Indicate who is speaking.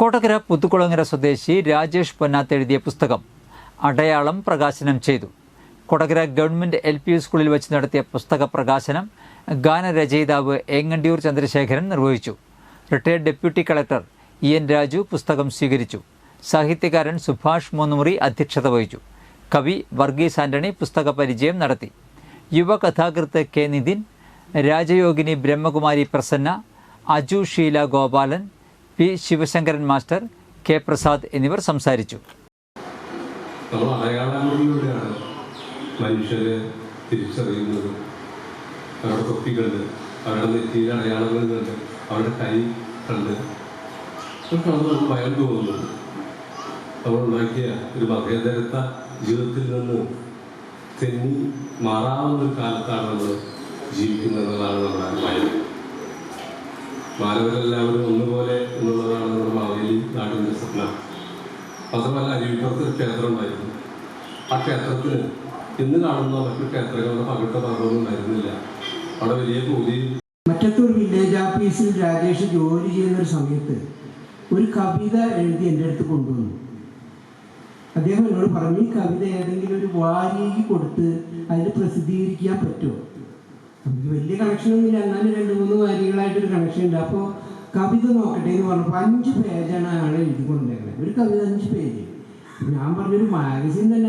Speaker 1: കോട്ടക്കര പുത്തുക്കുളങ്ങര സ്വദേശി രാജേഷ് പൊന്നാത്ത് എഴുതിയ പുസ്തകം അടയാളം പ്രകാശനം ചെയ്തു. കൊടകര ഗവൺമെന്റ് എൽ പി സ്കൂളിൽ വെച്ച് നടത്തിയ പുസ്തക പ്രകാശനം ഗാനരചയിതാവ് ഏങ്ങണ്ടിയൂർ ചന്ദ്രശേഖരൻ നിർവഹിച്ചു. Retired deputy collector E N Raju പുസ്തകം സ്വീകരിച്ചു. സാഹിത്യകാരൻ സുഭാഷ് മൂന്നുമുറി അധ്യക്ഷത വഹിച്ചു. കവി വർഗീസ് ആന്റണി പുസ്തക പരിചയം നടത്തി. യുവ കഥാകൃത്ത് K Nithin രാജയോഗിനി Brahmakumari Prasanna Aju Sheela Gopalan P Sivasankaran master K Prasad എന്നിവർ സംസാരിച്ചു.
Speaker 2: അടയാളങ്ങളിലൂടെയാണ് മനുഷ്യരെ തിരിച്ചറിയുന്നത്. അവരുടെ തൊപ്പി അവരുടെ നെറ്റിയിലെ അടയാളങ്ങൾ കണ്ട് അവരുടെ കൈ കണ്ട് അതൊക്കെ അത് നമുക്ക് ഭയം തോന്നുന്നു. അവർ ഉണ്ടാക്കിയ ഒരു മതേതരത്വ ജീവിതത്തിൽ നിന്ന് തെന്നി മാറാവുന്ന ഒരു കാലത്താണ് നമ്മൾ ജീവിക്കുന്നതെന്നുള്ളതാണ് നമ്മുടെ ഭയം. മാനവരെല്ലാവരും ഒന്നുപോലെ എന്നുള്ളതാണ് നമ്മുടെ മാവേലി നാടിന്റെ സ്വപ്നം. മാത്രമല്ല അരുവിപ്പുറത്ത് ക്ഷേത്രം ഉണ്ടായിരുന്നു. ആ ക്ഷേത്രത്തിന് ഇന്ന് കാണുന്ന മറ്റു ക്ഷേത്രങ്ങളുടെ പകിട്ട ഭാഗമൊന്നും ഉണ്ടായിരുന്നില്ല. അവിടെ വലിയ കൂലി
Speaker 3: മറ്റത്തൂർ വില്ലേജ് ഓഫീസിൽ രാജേഷ് ജോലി ചെയ്യുന്ന ഒരു സമയത്ത് ഒരു കവിത എഴുതി എന്റെ അടുത്ത് കൊണ്ടുവന്നു. അദ്ദേഹം എന്നോട് പറഞ്ഞു ഈ കവിത ഏതെങ്കിലും ഒരു വാരികയ്ക്ക് കൊടുത്ത് അതിൽ പ്രസിദ്ധീകരിക്കാൻ പറ്റുമോ? നമുക്ക് വലിയ കണക്ഷനൊന്നുമില്ല എന്നാലും രണ്ട് മൂന്ന് വാരികളായിട്ടൊരു കണക്ഷൻ ഉണ്ട്. അപ്പോൾ കവിത നോക്കട്ടെ എന്ന് പറഞ്ഞപ്പോൾ അഞ്ച് പേജാണ് അയാൾ എഴുതി കൊണ്ടുവരുന്നത് ഒരു കവിത അഞ്ച് പേജ് ഞാൻ പറഞ്ഞൊരു മാഗസിൻ തന്നെ